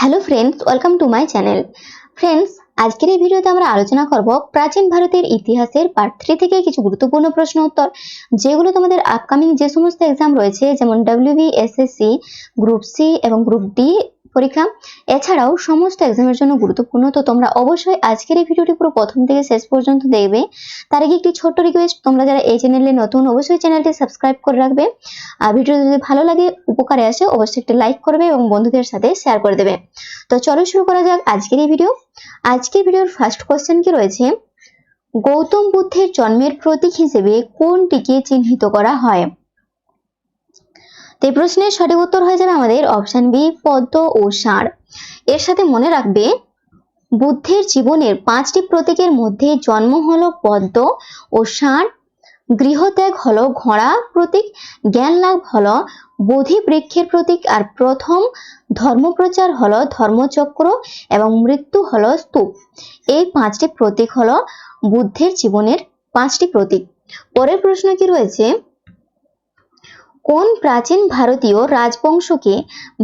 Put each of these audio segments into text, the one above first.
Hello friends welcome to my channel friends আজকের এই ভিডিওতে আমরা আলোচনা করব প্রাচীন ভারতের ইতিহাসের পার্ট থ্রি থেকে কিছু গুরুত্বপূর্ণ প্রশ্ন উত্তর, যেগুলো তোমাদের আপকামিং যে সমস্ত এক্সাম রয়েছে, যেমন ডাব্লিউবি এসএসসি গ্রুপ সি এবং গ্রুপ ডি পরীক্ষা। এছাড়াও সমস্ত এক্সামের জন্য গুরুত্বপূর্ণ, তো তোমরা অবশ্যই আজকের এই ভিডিওটি পুরো প্রথম থেকে শেষ পর্যন্ত দেখবে। তার আগে একটি ছোট্ট রিকোয়েস্ট তোমরা যারা এই চ্যানেলে নতুন, অবশ্যই চ্যানেলটি সাবস্ক্রাইব করে রাখবে। আর ভিডিও যদি ভালো লাগে, উপকারে আসে, অবশ্যই একটি লাইক করবে এবং বন্ধুদের সাথে শেয়ার করে দেবে। তো চলো শুরু করা যাক আজকের এই ভিডিও আজকের ভিডিওর ফার্স্ট কোশ্চেন কি রয়েছে? গৌতম বুদ্ধের জন্মের প্রতীক হিসেবে কোনটিকে চিহ্নিত করা হয়? তো এই প্রশ্নের সঠিক উত্তর হয়ে যাবে আমাদের অপশন বি পদ্ম ও ষাঁড়। এর সাথে মনে রাখবে, বুদ্ধের জীবনের পাঁচটি প্রতীকের মধ্যে জন্ম হলো পদ্ম ও ষাঁড়, গৃহত্যাগ হলো ঘোড়া প্রতীক, জ্ঞান লাভ হলো বোধি বৃক্ষের প্রতীক, আর প্রথম ধর্মপ্রচার হলো ধর্মচক্র এবং মৃত্যু হলো স্তূপ। এই পাঁচটি প্রতীক হলো বুদ্ধের জীবনের পাঁচটি প্রতীক। পরের প্রশ্ন কি রয়েছে? কোন প্রাচীন ভারতীয় রাজবংশকে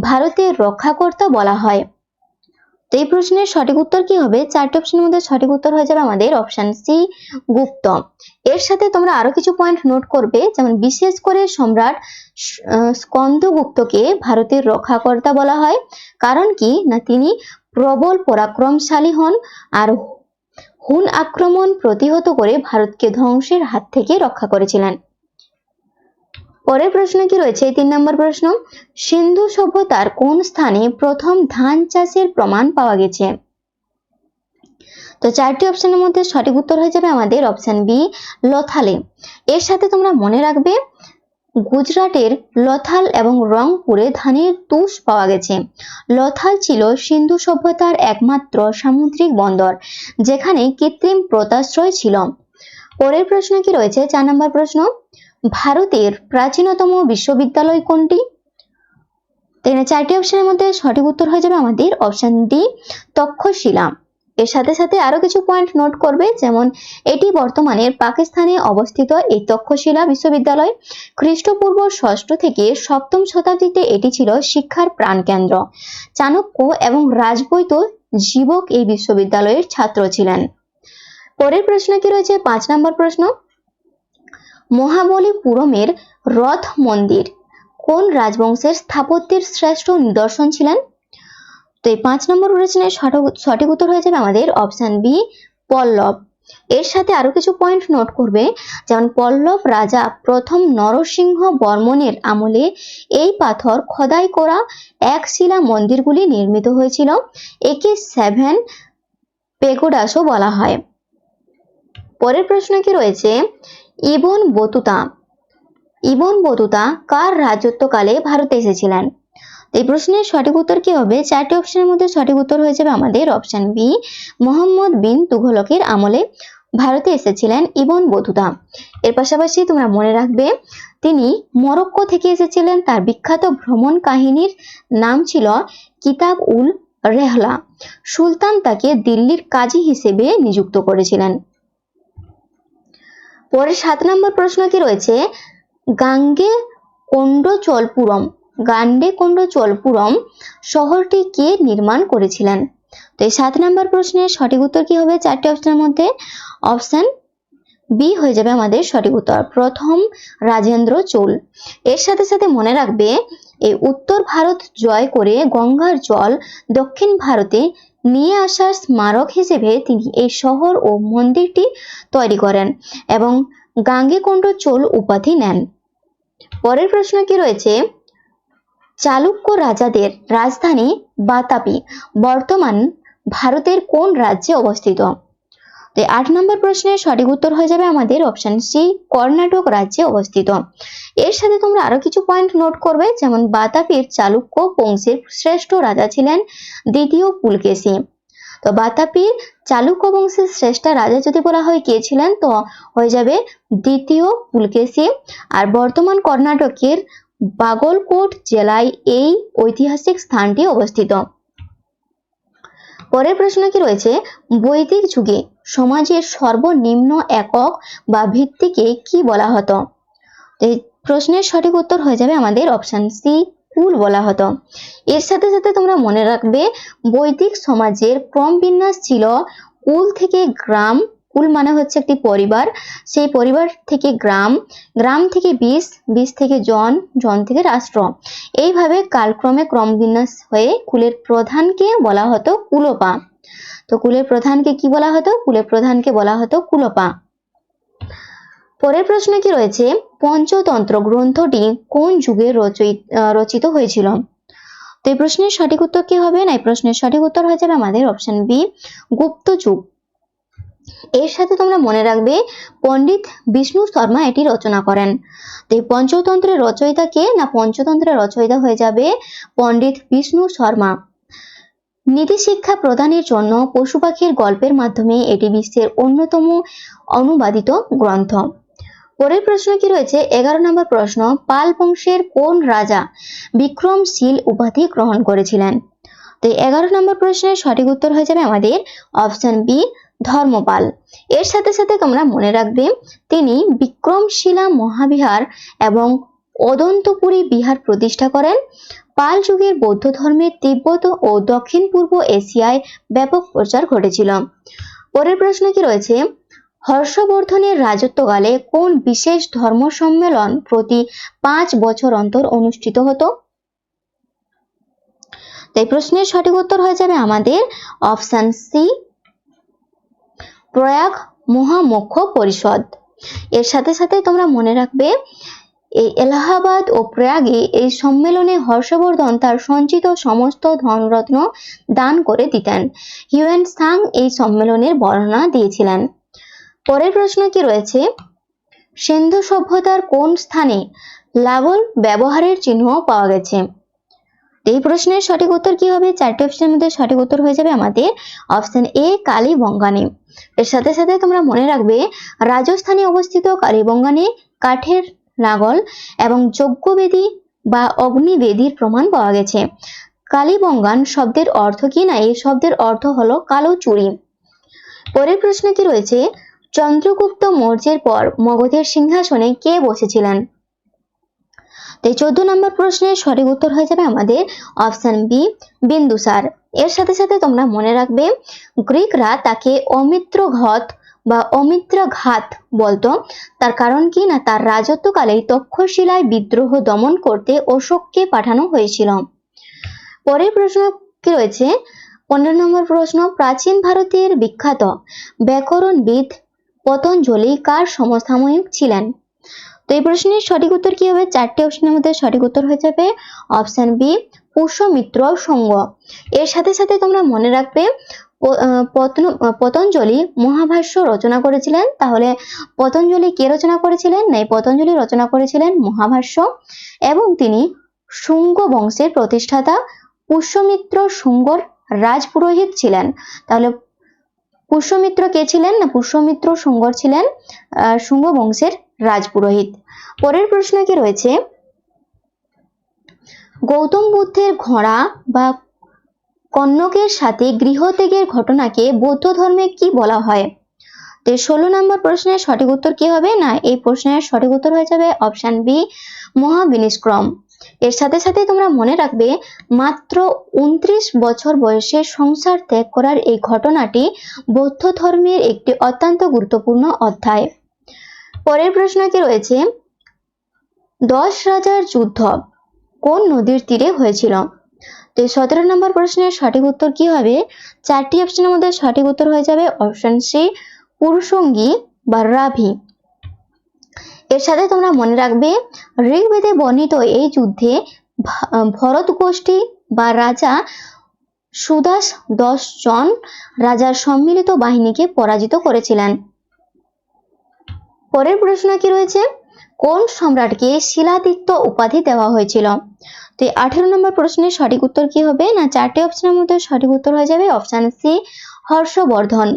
ভারতের রক্ষাকর্তা বলা হয়? তো এই প্রশ্নের সঠিক উত্তর কি হবে? চারটি অপশনের মধ্যে সঠিক উত্তর হয়ে যাবে আমাদের অপশন সি গুপ্ত। এর সাথে তোমরা আরও কিছু পয়েন্ট নোট করবে, যেমন বিশেষ করে সম্রাট স্কন্দগুপ্তকে ভারতের রক্ষাকর্তা বলা হয়। কারণ কি? না, তিনি প্রবল পরাক্রমশালী হন আর হুন আক্রমণ প্রতিহত করে ভারতকে ধ্বংসের হাত থেকে রক্ষা করেছিলেন। পরের প্রশ্ন কি রয়েছে? তিন নম্বর প্রশ্ন, সিন্ধু সভ্যতার কোন স্থানে প্রথম ধান চাষের প্রমাণ পাওয়া গেছে? তো চারটি অপশনের মধ্যে সঠিক উত্তর হয়ে যাবে আমাদের অপশন বি, লথালে। এর সাথে তোমরা মনে রাখবে, গুজরাটের লথাল এবং রংপুরে ধানের তুষ পাওয়া গেছে। লথাল ছিল সিন্ধু সভ্যতার একমাত্র সামুদ্রিক বন্দর, যেখানে কৃত্রিম প্রতাশ্রয় ছিল। পরের প্রশ্ন কি রয়েছে? চার নম্বর প্রশ্ন ভারতের প্রাচীনতম বিশ্ববিদ্যালয় কোনটি? এখানে চারটি অপশনের মধ্যে সঠিক উত্তর হয়ে যাবে আমাদের অপশন ডি তক্ষশিলা। এর সাথে সাথে আরও কিছু পয়েন্ট নোট করবে, যেমন এটি বর্তমানে পাকিস্তানে অবস্থিত এই তক্ষশিলা বিশ্ববিদ্যালয়। খ্রিস্টপূর্ব ষষ্ঠ থেকে সপ্তম শতাব্দীতে এটি ছিল শিক্ষার প্রাণকেন্দ্র। চাণক্য এবং রাজবৈত জীবক এই বিশ্ববিদ্যালয়ের ছাত্র ছিলেন। পরের প্রশ্ন কি রয়েছে? পাঁচ নম্বর প্রশ্ন। মহাবলীপুরমের রথ মন্দির। কোন রাজবংশের স্থাপত্যের শ্রেষ্ঠ নিদর্শন ছিলেন? তো এই পাঁচ নম্বর প্রশ্নের সঠিক- উত্তর হয়ে যাবে আমাদের অপশন বি পল্লব। এর সাথে আরও কিছু পয়েন্ট নোট করবে। যেমন, পল্লব রাজা প্রথম নরসিংহ বর্মনের আমলে এই পাথর খোদাই করা এক শিলা মন্দিরগুলি নির্মিত হয়েছিল, একে সেভেন পেগোডাসও বলা হয়। পরের প্রশ্ন কি রয়েছে? Ibn Battuta. ইবন বতুতা কার রাজত্বকালে ভারতে এসেছিলেন? এই প্রশ্নের সঠিক উত্তর কি হবে? চারটি অপশনের মধ্যে সঠিক উত্তর হয়ে যাবে আমাদের অপশন বি মোহাম্মদ বিন তুঘলকের আমলে ভারতে এসেছিলেন ইবন বতুতা। এর পাশাপাশি তোমরা মনে রাখবে, তিনি মরক্কো থেকে এসেছিলেন। তার বিখ্যাত ভ্রমণ কাহিনীর নাম ছিল কিতাব উল রেহলা সুলতান তাকে দিল্লির কাজী হিসেবে নিযুক্ত করেছিলেন। পরের সাত নম্বর প্রশ্ন কি রয়েছে? গাঙ্গে কোন্ডচলপুরম গান্ডে কোন্ডচলপুরম শহরটি কে নির্মাণ করেছিলেন? তো এই সাত নম্বর প্রশ্নের সঠিক উত্তর কি হবে? চারটি অপশনের মধ্যে অপশন বি হয়ে যাবে আমাদের সঠিক উত্তর। প্রথম, রাজেন্দ্র চোল। এর সাথে সাথে মনে রাখবে, এই উত্তর ভারত জয় করে গঙ্গার জল দক্ষিণ ভারতে নিয়ে আসার স্মারক হিসেবে তিনি এই শহর ও মন্দিরটি তৈরি করেন এবং গাঙ্গেকোন্ড চোল উপাধি নেন। পরের প্রশ্ন কি রয়েছে? চালুক্য রাজাদের রাজধানী বাতাপি বর্তমান ভারতের কোন রাজ্যে অবস্থিত? তো আট নম্বর প্রশ্নের সঠিক উত্তর হয়ে যাবে আমাদের অপশন সি কর্ণাটক রাজ্যে অবস্থিত। এর সাথে তোমরা আরও কিছু পয়েন্ট নোট করবে, যেমন বাতাপির চালুক্য বংশের শ্রেষ্ঠ রাজা ছিলেন দ্বিতীয় পুলকেশী। তো বাতাপির চালুক্য বংশের শ্রেষ্ঠ রাজা যদি বলা হয় কে ছিলেন, তো হয়ে যাবে দ্বিতীয় পুলকেশী। আর বর্তমান কর্ণাটকের বাগলকোট জেলায় এই ঐতিহাসিক স্থানটি অবস্থিত। পরের প্রশ্ন কি রয়েছে? বৈদিক যুগে সমাজের সর্বনিম্ন একক বা ভিত্তিকে কি বলা হতো? এই প্রশ্নের সঠিক উত্তর হয়ে যাবে আমাদের অপশন সি কুল বলা হতো। এর সাথে সাথে তোমরা মনে রাখবে, বৈদিক সমাজের ক্রম বিন্যাস ছিল কুল থেকে গ্রাম কুল মানে হচ্ছে একটি পরিবার। সেই পরিবার থেকে গ্রাম গ্রাম থেকে বিষ বিষ থেকে জন জন থেকে রাষ্ট্র। এইভাবে কালক্রমে ক্রম বিন্যাস হয়ে কুলের প্রধানকে বলা হতো কুলপা তো কুলের প্রধানকে কি বলা হতো? কুলের প্রধানকে বলা হতো কুলপা। পরের প্রশ্ন কি রয়েছে? পঞ্চতন্ত্র গ্রন্থটি কোন যুগে রচিত হয়েছিল? তো এই প্রশ্নের সঠিক উত্তর কি হবে? না, এই প্রশ্নের সঠিক উত্তর হয়ে যাবে আমাদের অপশন বি গুপ্ত যুগ। এর সাথে তোমরা মনে রাখবে, পণ্ডিত বিষ্ণু শর্মা এটি রচনা করেন। তো এই পঞ্চতন্ত্রের রচয়িতা কে? না, পঞ্চতন্ত্রের রচয়িতা হয়ে যাবে পণ্ডিত বিষ্ণু শর্মা। নীতি শিক্ষা প্রদানের জন্য পশু পাখির গল্পের মাধ্যমে এটি বিশ্বের অন্যতম অনুবাদিত গ্রন্থ। পরের প্রশ্ন কি রয়েছে? এগারো নম্বর প্রশ্ন, পাল বংশের কোন রাজা বিক্রমশীল উপাধি গ্রহণ করেছিলেন? তো এগারো নম্বর প্রশ্নের সঠিক উত্তর হয়ে যাবে আমাদের অপশন বি ধর্মপাল। এর সাথে সাথে তোমরা মনে রাখবে, তিনি বিক্রমশিলা মহাবিহার এবং অদন্তপুরী বিহার প্রতিষ্ঠা করেন। পাল যুগের বৌদ্ধ ধর্মের তিব্বত ও দক্ষিণ পূর্ব এশিয়ায় ব্যাপক প্রচার ঘটেছিল। পরের প্রশ্ন কি রয়েছে? হর্ষবর্ধনের রাজত্বকালে কোন বিশেষ ধর্ম সম্মেলন প্রতি পাঁচ বছর অন্তর অনুষ্ঠিত হতো? তাই প্রশ্নের সঠিক উত্তর হয়ে যাবে আমাদের অপশন সি, প্রয়াগ মহামুখ্য পরিষদ। এর সাথে সাথে তোমরা মনে রাখবে এই এলাহাবাদ ও প্রয়াগে এই সম্মেলনে হর্ষবর্ধন তার সঞ্চিত সমস্ত ধনরত্ন দান করে দিতেন। হিউয়েন সাং এই সম্মেলনের বর্ণনা দিয়েছিলেন। পরের প্রশ্ন কি রয়েছে? সিন্ধু সভ্যতার কোন স্থানে লাবল ব্যবহারের চিহ্ন পাওয়া গেছে? এই প্রশ্নের সঠিক উত্তর কি হবে? চারটি অপশনের মধ্যে সঠিক উত্তর হয়ে যাবে আমাদের অপশন এ কালীবঙ্গানে। এর সাথে সাথে তোমরা মনে রাখবে, রাজস্থানে অবস্থিত কালীবঙ্গানে কাঠের লাঙল এবং যজ্ঞবেদী বা অগ্নিবেদীর প্রমাণ পাওয়া গেছে। কালীবঙ্গান শব্দের অর্থ কি না? এই শব্দের অর্থ হলো কালো চুড়ি। পরের প্রশ্ন কি রয়েছে? চন্দ্রগুপ্ত মৌর্যের পর মগধের সিংহাসনে কে বসেছিলেন? তো চোদ্দ নম্বর প্রশ্নের সঠিক উত্তর হয়ে যাবে আমাদের অপশন বি বিন্দুসার এর সাথে সাথে তোমরা মনে রাখবে, গ্রিকরা তাকে অমিত্র ঘট বা অমিত্র ঘাত বলতো। তার কারণ কি না, তার রাজত্বকালে তক্ষশিলায় বিদ্রোহ দমন করতে অশোককে পাঠানো হয়েছিল। পরের প্রশ্ন কি রয়েছে? পনেরো নম্বর প্রশ্ন, প্রাচীন ভারতের বিখ্যাত ব্যাকরণবিদ পতঞ্জলি কার সমসাময়িক ছিলেন? তো এই প্রশ্নের সঠিক উত্তর কি হবে? চারটি অপশনের মধ্যে সঠিক উত্তর হয়ে যাবে অপশন বি, পুষ্যমিত্র সঙ্গ। এর সাথে সাথে তোমরা মনে রাখবে পতন- পতঞ্জলি মহাভাষ্য রচনা করেছিলেন। তাহলে পতঞ্জলি কে রচনা করেছিলেন? না পতঞ্জলি রচনা করেছিলেন মহাভাষ্য। এবং তিনি শুঙ্গ বংশের প্রতিষ্ঠাতা পুষ্যমিত্র শুঙ্গর রাজপুরোহিত ছিলেন। তাহলে পুষ্যমিত্র কে ছিলেন? না, পুষ্যমিত্র শুঙ্গর ছিলেন শুঙ্গ বংশের রাজপুরোহিত। পরের প্রশ্ন কি রয়েছে? গৌতম বুদ্ধের ঘোড়া বা কন্যকের সাথে গৃহত্যাগের ঘটনাকে বৌদ্ধ ধর্মে কি বলা হয়? তো ষোলো নম্বর প্রশ্নের সঠিক উত্তর কি হবে? না, এই প্রশ্নের সঠিক উত্তর হয়ে যাবে অপশন বি মহাবিনিষ্ক্রম। এর সাথে সাথে তোমরা মনে রাখবে, মাত্র উনত্রিশ বছর বয়সে সংসার ত্যাগ করার এই ঘটনাটি বৌদ্ধ ধর্মের একটি অত্যন্ত গুরুত্বপূর্ণ অধ্যায়। পরের প্রশ্ন কি রয়েছে, দশ রাজার যুদ্ধ কোন নদীর তীরে হয়েছিল? তো সতেরো নম্বর প্রশ্নের সঠিক উত্তর কি হবে? চারটি অপশনের মধ্যে সঠিক উত্তর হয়ে যাবে অপশন সি পুরুষঙ্গী বা রাভি। এর সাথে তোমরা মনে রাখবে, ঋগ্বেদে বর্ণিত এই যুদ্ধে ভরত গোষ্ঠী বা রাজা সুদাস দশ জন রাজার সম্মিলিত বাহিনীকে পরাজিত করেছিলেন। পরের প্রশ্ন কি রয়েছে? কোন সম্রাটকে শিলাদিত্য উপাধি দেওয়া হয়েছিল? তো এই আঠেরো নম্বর প্রশ্নের সঠিক উত্তর কি হবে? না, চারটি অপশনের মধ্যে সঠিক উত্তর হয়ে যাবে অপশন সি হর্ষবর্ধন।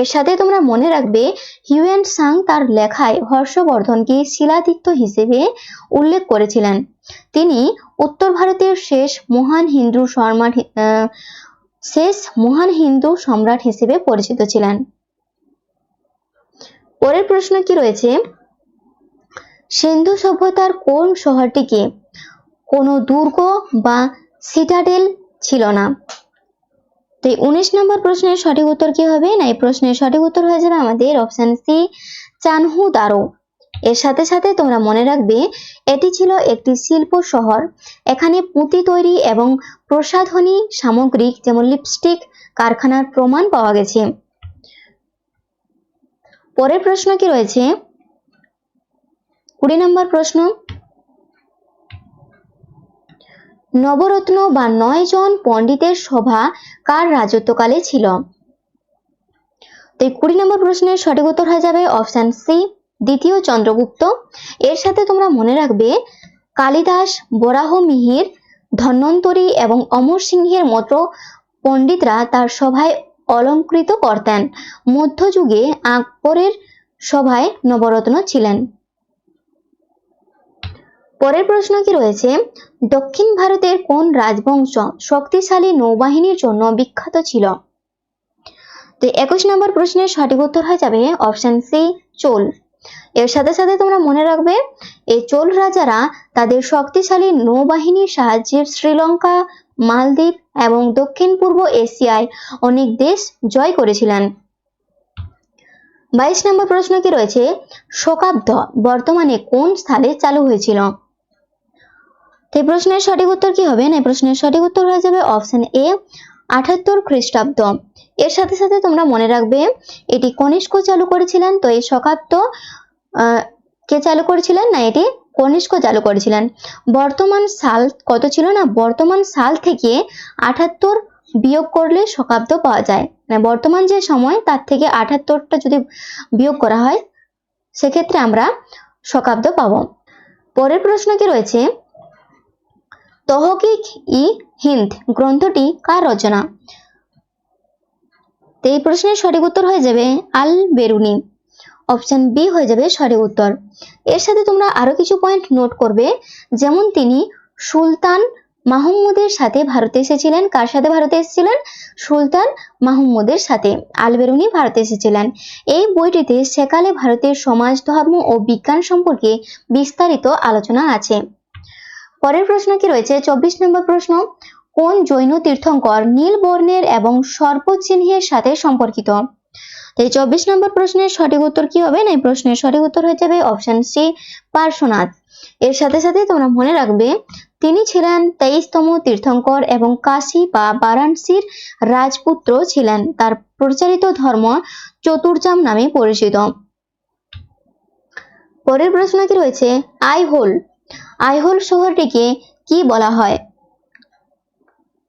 এর সাথে তোমরা মনে রাখবে হিউয়েন সাং তার লেখায় হর্ষবর্ধনকে শিলাদিত্য হিসেবে উল্লেখ করেছিলেন। তিনি উত্তর ভারতের শেষ মহান হিন্দু সম্রাট শেষ মহান হিন্দু সম্রাট হিসেবে পরিচিত ছিলেন। পরের প্রশ্ন কি রয়েছে? সিন্ধু সভ্যতার কোন শহরটিকে কোনো দুর্গ বা সিটাডেল ছিল না। তো এই উনিশ নম্বর প্রশ্নের সঠিক উত্তর কি হবে? না, এই প্রশ্নের সঠিক উত্তর হয়ে যাবে আমাদের অপশন সি চানহু দারো এর সাথে সাথে তোমরা মনে রাখবে, এটি ছিল একটি শিল্প শহর। এখানে পুঁতি তৈরি এবং প্রসাধনী সামগ্রিক যেমন লিপস্টিক কারখানার প্রমাণ পাওয়া গেছে। পরের প্রশ্ন কি রয়েছে? কুড়ি নম্বর প্রশ্ন নবরত্ন বা নয় জন পণ্ডিতের সভা কার রাজত্বকালে ছিল? তো কুড়ি নম্বর প্রশ্নের সঠিক উত্তর হয়ে যাবে অপশন সি, দ্বিতীয় চন্দ্রগুপ্ত। এর সাথে তোমরা মনে রাখবে, কালিদাস, বরাহ মিহির, ধন্বন্তরী এবং অমর সিংহের মতো পণ্ডিতরা তার সভায় অলঙ্কৃত করতেন। মধ্যযুগে আকবরের সভায় নবরত্ন ছিলেন। পরের প্রশ্ন কি রয়েছে? দক্ষিণ ভারতের কোন রাজবংশ শক্তিশালী নৌবাহিনীর জন্য বিখ্যাত ছিল? তো একুশ নম্বর প্রশ্নের সঠিক উত্তর হয়ে যাবে অপশন সি চোল। এর সাথে সাথে তোমরা মনে রাখবে, এই চোল রাজারা তাদের শক্তিশালী নৌবাহিনীর সাহায্যে শ্রীলঙ্কা, মালদ্বীপ এবং দক্ষিণ পূর্ব এশিয়ায় অনেক দেশ জয় করেছিলেন। বাইশ নম্বর প্রশ্ন কি রয়েছে? শকাব্দ বর্তমানে কোন স্থানে চালু হয়েছিল? তো এই প্রশ্নের সঠিক উত্তর কি হবে? না, এই প্রশ্নের সঠিক উত্তর হয়ে যাবে অপশন এ আঠাত্তর খ্রিস্টাব্দ। এর সাথে সাথে তোমরা মনে রাখবে, এটি কনিষ্ক চালু করেছিলেন, তো এই শকাব্দ কে চালু করেছিলেন? না, এটি কনিষ্ক চালু করেছিলেন। বর্তমান সাল কত ছিল না? বর্তমান সাল থেকে আঠাত্তর বিয়োগ করলে শকাব্দ পাওয়া যায়। মানে বর্তমান যে সময়, তার থেকে আঠাত্তরটা যদি বিয়োগ করা হয়, সেক্ষেত্রে আমরা শকাব্দ পাবো। পরের প্রশ্ন কি রয়েছে? তহকিক ই হিন্দ গ্রন্থটি কার রচনা? এই প্রশ্নের সঠিক উত্তর হয়ে যাবে আল বেরুনি অপশন বি হয়ে যাবে সঠিক উত্তর। এর সাথে তোমরা আরও কিছু পয়েন্ট নোট করবে, যেমন তিনি সুলতান মাহমুদের সাথে ভারতে এসেছিলেন। কার সাথে ভারতে এসেছিলেন? সুলতান মাহমুদের সাথে। আল বেরুনি ভারতে এসেছিলেন। এই বইটিতে সেকালে ভারতের সমাজ, ধর্ম ও বিজ্ঞান সম্পর্কে বিস্তারিত আলোচনা আছে। পরের প্রশ্ন কি রয়েছে? চব্বিশ নম্বর প্রশ্ন, কোন জৈন তীর্থঙ্কর নীল বর্ণের এবং সর্প চিহ্নের সাথে সম্পর্কিত? এই চব্বিশ নম্বর প্রশ্নের সঠিক উত্তর কি হবে? না, এই প্রশ্নের সঠিক উত্তর হয়ে যাবে অপশন সি পার্শ্বনাথ। এর সাথে সাথে তোমরা মনে রাখবে, তিনি ছিলেন তেইশতম তীর্থঙ্কর এবং কাশী বা বারাণসীর রাজপুত্র ছিলেন। তার প্রচারিত ধর্ম চতুর্জাম নামে পরিচিত। পরের প্রশ্ন কি রয়েছে? আইহোল আইহোল শহরটিকে কি বলা হয়?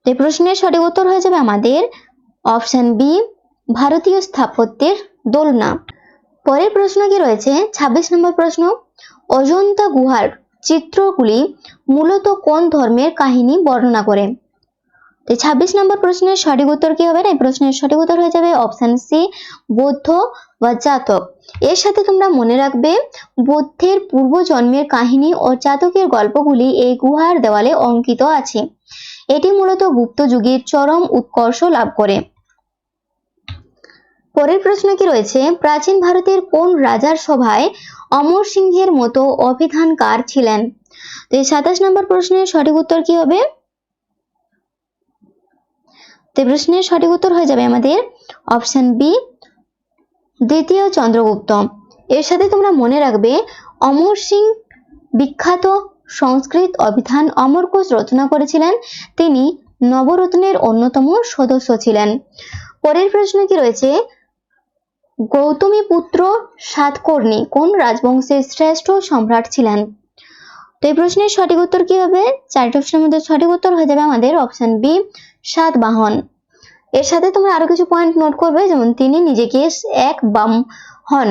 এই প্রশ্নের সঠিক উত্তর হয়ে যাবে আমাদের অপশন বি, ভারতীয় স্থাপত্যের দোলনা। পরের প্রশ্ন কি রয়েছে? ২৬ নম্বর প্রশ্ন, অজন্তা গুহার চিত্রগুলি মূলত কোন ধর্মের কাহিনী বর্ণনা করে? তো ছাব্বিশ নম্বর প্রশ্নের সঠিক উত্তর কি হবে? এই প্রশ্নের সঠিক উত্তর হয়ে যাবে অপশন সি বৌদ্ধ বা জাতক। এর সাথে তোমরা মনে রাখবে, বুদ্ধের পূর্বজন্মের কাহিনী ও জাতকের গল্পগুলি এই গুহার দেওয়ালে অঙ্কিত আছে। এটি মূলত গুপ্ত যুগের চরম উৎকর্ষ লাভ করে। পরের প্রশ্ন কি রয়েছে? প্রাচীন ভারতের কোন রাজার সভায় অমর সিংহের মতো অভিধানকার ছিলেন? তো এই সাতাশ নম্বর প্রশ্নের সঠিক উত্তর কি হবে? তো প্রশ্নের সঠিক উত্তর হয়ে যাবে আমাদের অপশন বি দ্বিতীয় চন্দ্রগুপ্ত। এর সাথে তোমরা মনে রাখবে, অমর সিং বিখ্যাত সংস্কৃত অভিধান অমরকোষ রচনা করেছিলেন। তিনি নবরত্নের অন্যতম সদস্য ছিলেন। পরের প্রশ্ন কি রয়েছে? গৌতমী পুত্র সাতকর্ণী কোন রাজবংশের শ্রেষ্ঠ সম্রাট ছিলেন? তো এই প্রশ্নের সঠিক উত্তর কি হবে? চারটি অপশনের মধ্যে সঠিক উত্তর হয়ে যাবে আমাদের অপশন বি সাতবাহন এর সাথে তোমরা আরও কিছু পয়েন্ট নোট করবে, যেমন তিনি নিজেকে এক বামহন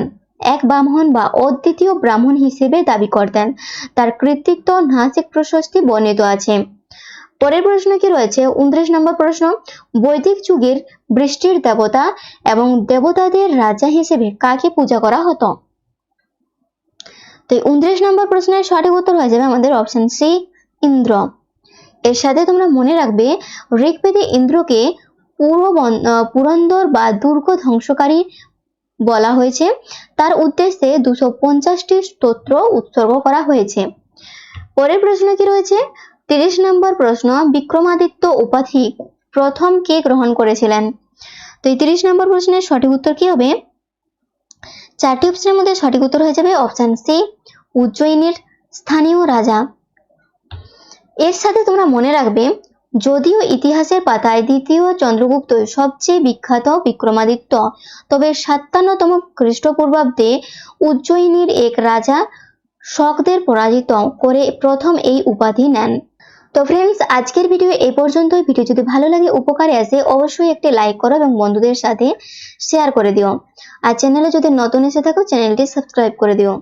এক ব্রাহ্মণ বা অদ্বিতীয় ব্রাহ্মণ হিসেবে দাবি করতেন। তার কৃতিত্ব নাসিক প্রশস্তি বর্ণিত আছে। পরের প্রশ্ন কি রয়েছে? উনত্রিশ নম্বর প্রশ্ন, বৈদিক যুগের বৃষ্টির দেবতা এবং দেবতাদের রাজা হিসেবে কাকে পূজা করা হতো? তো উনত্রিশ নম্বর প্রশ্নের সঠিক উত্তর হয়ে যাবে আমাদের অপশন সি ইন্দ্র। এর সাথে তোমরা মনে রাখবে, ঋগ্বেদে ইন্দ্রকে পূর্ব পুরন্দর বা দুর্গ ধ্বংসকারী বলা হয়েছে। তার উদ্দেশ্যে দুশো পঞ্চাশটি স্তোত্র উৎসর্গ করা হয়েছে। পরের প্রশ্ন কি রয়েছে? তিরিশ নম্বর প্রশ্ন, বিক্রমাদিত্য উপাধি প্রথম কে গ্রহণ করেছিলেন? তো এই তিরিশ নম্বর প্রশ্নের সঠিক উত্তর কি হবে? চারটি অপশনের মধ্যে সঠিক উত্তর হয়ে যাবে অপশন সি, উজ্জয়িনীর স্থানীয় রাজা। এর সাথে তোমরা মনে রাখবে, যদিও ইতিহাসের পাতায় দ্বিতীয় চন্দ্রগুপ্ত সবচেয়ে বিখ্যাত বিক্রমাদিত্য, তবে সাতান্নতম খ্রিস্টপূর্বাব্দে উজ্জয়িনীর এক রাজা শকদের পরাজিত করে প্রথম এই উপাধি নেন। তো ফ্রেন্ডস আজকের ভিডিও এই পর্যন্তই। ভিডিও যদি ভালো লাগে, উপকারে আসে, অবশ্যই একটি লাইক করো এবং বন্ধুদের সাথে শেয়ার করে দিও। আর চ্যানেলে যদি নতুন এসে থাকো চ্যানেলটি সাবস্ক্রাইব করে দিও।